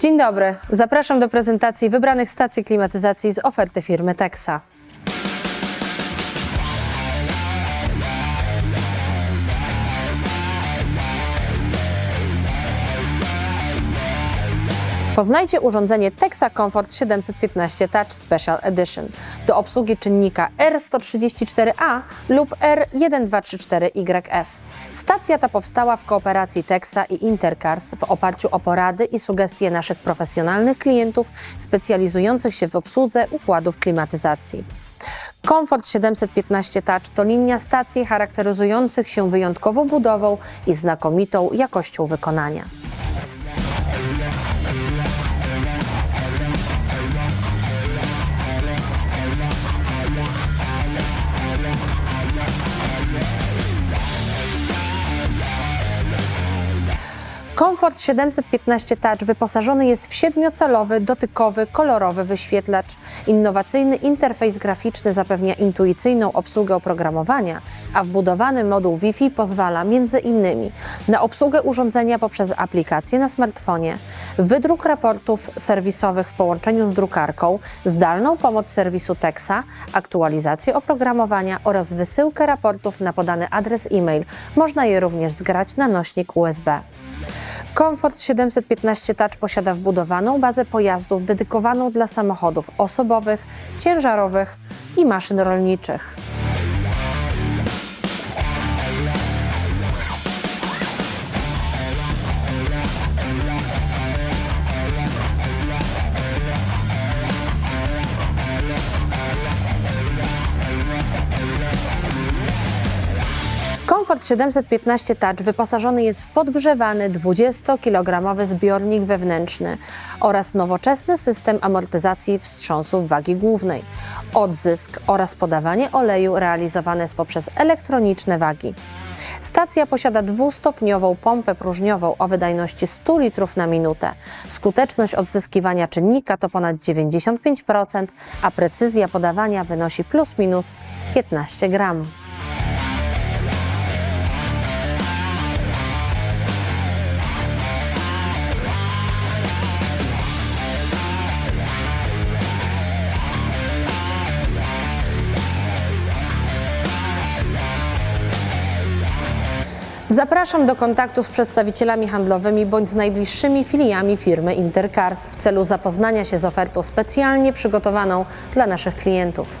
Dzień dobry, zapraszam do prezentacji wybranych stacji klimatyzacji z oferty firmy Texa. Poznajcie urządzenie Texa Comfort 715 Touch Special Edition do obsługi czynnika R134A lub R1234YF. Stacja ta powstała w kooperacji Texa i Intercars w oparciu o porady i sugestie naszych profesjonalnych klientów specjalizujących się w obsłudze układów klimatyzacji. Comfort 715 Touch to linia stacji charakteryzujących się wyjątkową budową i znakomitą jakością wykonania. Comfort 715 Touch wyposażony jest w siedmiocalowy, dotykowy, kolorowy wyświetlacz. Innowacyjny interfejs graficzny zapewnia intuicyjną obsługę oprogramowania, a wbudowany moduł Wi-Fi pozwala innymi na obsługę urządzenia poprzez aplikację na smartfonie, wydruk raportów serwisowych w połączeniu z drukarką, zdalną pomoc serwisu Texa, aktualizację oprogramowania oraz wysyłkę raportów na podany adres e-mail. Można je również zgrać na nośnik USB. Comfort 715 Touch posiada wbudowaną bazę pojazdów dedykowaną dla samochodów osobowych, ciężarowych i maszyn rolniczych. Comfort 715 Touch wyposażony jest w podgrzewany 20-kilogramowy zbiornik wewnętrzny oraz nowoczesny system amortyzacji wstrząsów wagi głównej. Odzysk oraz podawanie oleju realizowane jest poprzez elektroniczne wagi. Stacja posiada dwustopniową pompę próżniową o wydajności 100 litrów na minutę. Skuteczność odzyskiwania czynnika to ponad 95%, a precyzja podawania wynosi plus minus 15 gram. Zapraszam do kontaktu z przedstawicielami handlowymi bądź z najbliższymi filiami firmy Intercars w celu zapoznania się z ofertą specjalnie przygotowaną dla naszych klientów.